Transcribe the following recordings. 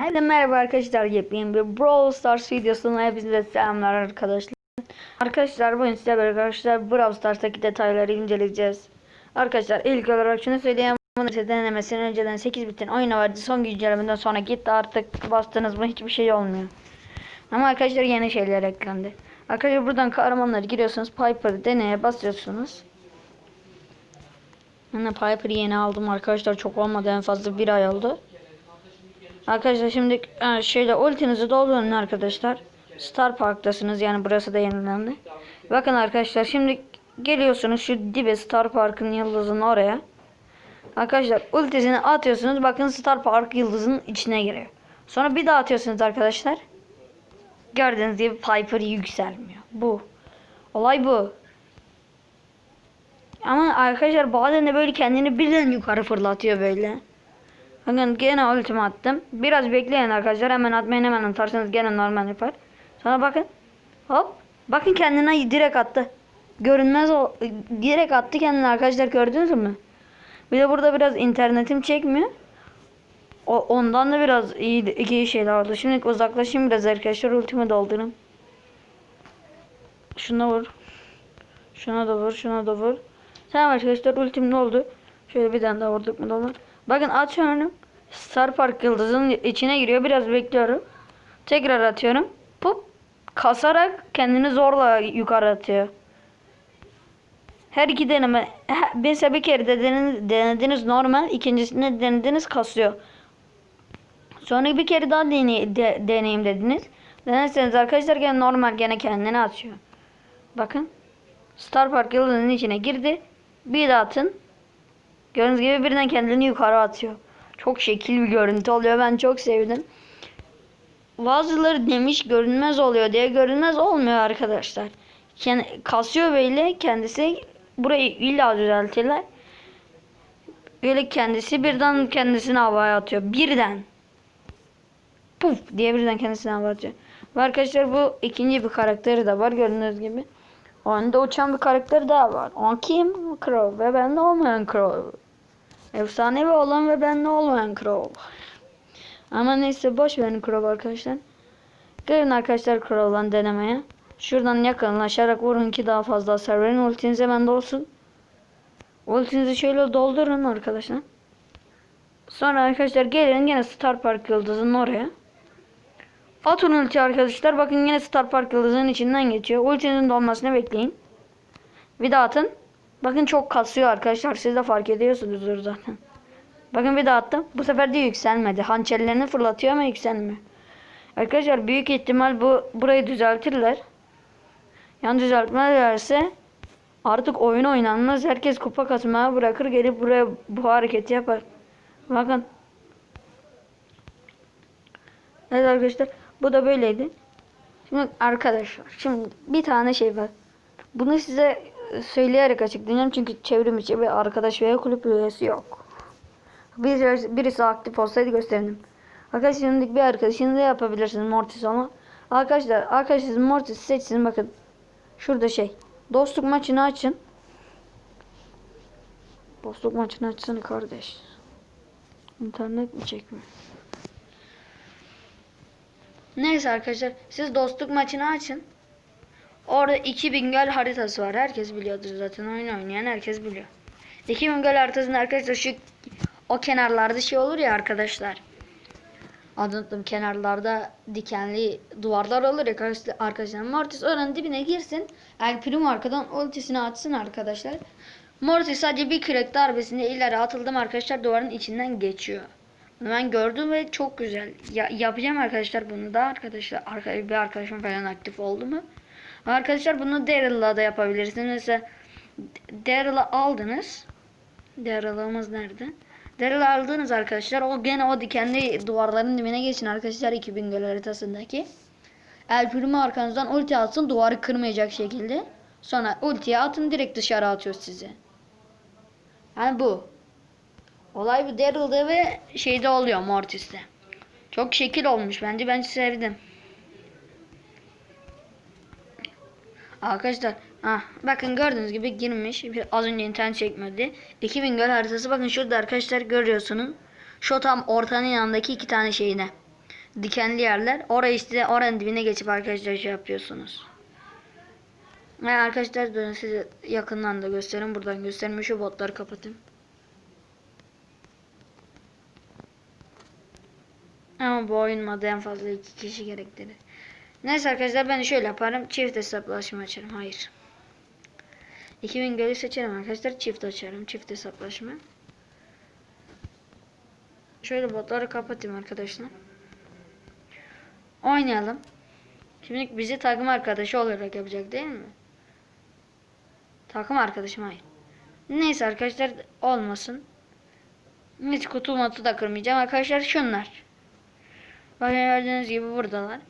Herkese merhaba arkadaşlar yepyeni bir Brawl Stars videosuna hepinize selamlar arkadaşlar. Arkadaşlar bugün sizlerle arkadaşlar Brawl Stars'taki detayları inceleyeceğiz. Arkadaşlar ilk olarak şunu söyleyeyim. Bunu size denemesini önceden 8 bitin oyunu vardı. Son güncellemeden sonra gitti artık bastınız mı hiçbir şey olmuyor. Ama arkadaşlar yeni şeyler eklendi. Arkadaşlar buradan kahramanları giriyorsunuz. Piper'ı deneye basıyorsunuz. Ben de Piper'ı yeni aldım arkadaşlar. Çok olmadı en fazla bir ay oldu. Arkadaşlar şimdi e, şöyle ultinizi doldurun arkadaşlar. Star Park'tasınız yani burası da yenilendi. Bakın arkadaşlar şimdi geliyorsunuz şu dibe Star Park'ın yıldızının oraya. Arkadaşlar ultisini atıyorsunuz bakın Star Park yıldızının içine giriyor. Sonra bir daha atıyorsunuz arkadaşlar. Gördüğünüz gibi Piper yükselmiyor. Bu. Olay bu. Ama arkadaşlar bazen de böyle kendini birden yukarı fırlatıyor böyle. Bakın gene ultimi attım. Biraz bekleyin arkadaşlar. Hemen atmayın hemen atarsanız gene normal yapar. Sonra bakın. Hop. Bakın kendine direkt attı. Görünmez o. Direkt attı kendini arkadaşlar gördünüz mü? Bir de burada biraz internetim çekmiyor. O, ondan da biraz iyi, iyi şeyler oldu. Şimdi uzaklaşayım biraz arkadaşlar. Ultimi doldurayım. Şuna vur. Şuna da vur. Şuna da vur. Tamam arkadaşlar ultim ne oldu? Şöyle bir tane daha vurduk mu da olur. Bakın atıyorum. Star Park yıldızının içine giriyor. Biraz bekliyorum. Tekrar atıyorum. Pup. Kasarak kendini zorla yukarı atıyor. Her iki deneme. Mesela bir kere de denediniz, normal. ikincisinde denediniz kasıyor. Sonra bir kere daha deney, de, deneyim dediniz. Denerseniz arkadaşlar gene normal gene kendini atıyor. Bakın. Star Park yıldızının içine girdi. Bir daha atın. Gördüğünüz gibi birden kendini yukarı atıyor. Çok şekil bir görüntü oluyor. Ben çok sevdim. Bazıları demiş görünmez oluyor diye görünmez olmuyor arkadaşlar. Kasıyor böyle kendisi burayı illa düzeltirler. Böyle kendisi birden kendisini havaya atıyor. Birden. Puf diye birden kendisini havaya atıyor. Ve arkadaşlar bu ikinci bir karakteri de var gördüğünüz gibi. Onda uçan bir karakter daha var. O kim? Crow ve bende olmayan Crow. Efsanevi olan ve bende olmayan Crow. Ama neyse boş verin Crow arkadaşlar. Gelin arkadaşlar Crow'dan denemeye. Şuradan yakınlaşarak vurun ki daha fazla hasar verin. Ultiniz hemen dolsun. Ultinizi şöyle doldurun arkadaşlar. Sonra arkadaşlar gelin yine Star Park yıldızının oraya. Atın ulti arkadaşlar. Bakın yine Star Park yıldızının içinden geçiyor. Ultinizin dolmasını bekleyin. Bir daha atın. Bakın çok kasıyor arkadaşlar. Siz de fark ediyorsunuzdur zaten. Bakın bir daha attım. Bu sefer de yükselmedi. Hançerlerini fırlatıyor ama yükselmiyor. Arkadaşlar büyük ihtimal bu burayı düzeltirler. Yan düzeltmezlerse artık oyun oynanmaz. Herkes kupa kasmaya bırakır gelip buraya bu hareketi yapar. Bakın. Evet arkadaşlar bu da böyleydi. Şimdi arkadaşlar şimdi bir tane şey var. Bunu size söyleyerek açıklayacağım çünkü çevrim içi bir arkadaş veya kulüp üyesi yok. Birisi, birisi aktif olsaydı gösterdim. Arkadaşlar şimdi bir arkadaşınız da yapabilirsiniz Mortis ama. Arkadaşlar arkadaşınız Mortis seçsin bakın. Şurada şey. Dostluk maçını açın. Dostluk maçını açsana kardeş. İnternet mi çekmiyor? Neyse arkadaşlar siz dostluk maçını açın. Orada 2000 göl haritası var. Herkes biliyordur zaten oyun oynayan herkes biliyor. 2000 göl haritasında arkadaşlar şu o kenarlarda şey olur ya arkadaşlar. Anlattım kenarlarda dikenli duvarlar olur ya arkadaşlar. arkadaşlar. Mortis oranın dibine girsin. El Primo arkadan ultisini atsın arkadaşlar. Mortis sadece bir kürek darbesinde ileri atıldım arkadaşlar duvarın içinden geçiyor. Bunu ben gördüm ve çok güzel. Ya, yapacağım arkadaşlar bunu da arkadaşlar. Arka, bir arkadaşım falan aktif oldu mu? Arkadaşlar bunu Daryl'la da yapabilirsiniz. Mesela Daryl'ı aldınız. Daryl'ımız nerede? Daryl aldınız arkadaşlar. O gene o dikenli duvarların dibine geçin arkadaşlar 2000 göl haritasındaki. El Primo arkanızdan ulti atsın duvarı kırmayacak şekilde. Sonra ultiye atın direkt dışarı atıyor sizi. Yani bu. Olay bu Daryl'da ve şeyde oluyor Mortis'te. Çok şekil olmuş bence ben sevdim. Arkadaşlar ah, bakın gördüğünüz gibi girmiş. Bir, az önce internet çekmedi. 2000 göl haritası bakın şurada arkadaşlar görüyorsunuz. Şu tam ortanın yanındaki iki tane şeyine. dikenli yerler. Oraya işte oranın dibine geçip arkadaşlar şey yapıyorsunuz. Ve arkadaşlar dönün size yakından da göstereyim. Buradan göstereyim. Şu botları kapatayım. Ama bu oyun en fazla iki kişi gerektirir. Neyse arkadaşlar ben şöyle yaparım. Çift hesaplaşma açarım. Hayır. 2000 gölü seçerim arkadaşlar. Çift açarım. Çift hesaplaşma. Şöyle botları kapatayım arkadaşlar. Oynayalım. Şimdi bizi takım arkadaşı olarak yapacak değil mi? Takım arkadaşım hayır. Neyse arkadaşlar olmasın. Hiç kutu matu da kırmayacağım. Arkadaşlar şunlar. Bakın gördüğünüz gibi buradalar.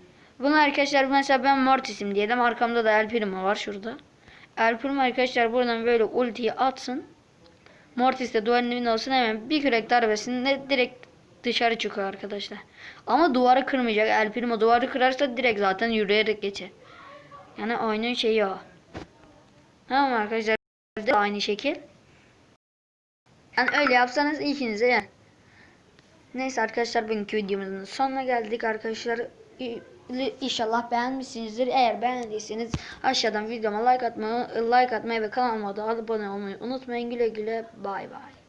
Bunlar arkadaşlar mesela ben Mortis'im diyelim. Arkamda da El var şurada. El arkadaşlar buradan böyle ultiyi atsın. Mortis de duvarın dibinde olsun hemen bir kürek darbesinde direkt dışarı çıkıyor arkadaşlar. Ama duvarı kırmayacak. El duvarı kırarsa direkt zaten yürüyerek geçer. Yani oyunun şeyi o. Tamam arkadaşlar. De aynı şekil. Yani öyle yapsanız ikinize yani. Neyse arkadaşlar bugünkü videomuzun sonuna geldik arkadaşlar. İnşallah beğenmişsinizdir. Eğer beğendiyseniz aşağıdan videoma like atmayı, like atmayı ve kanalıma da abone olmayı unutmayın. Güle güle bay bay.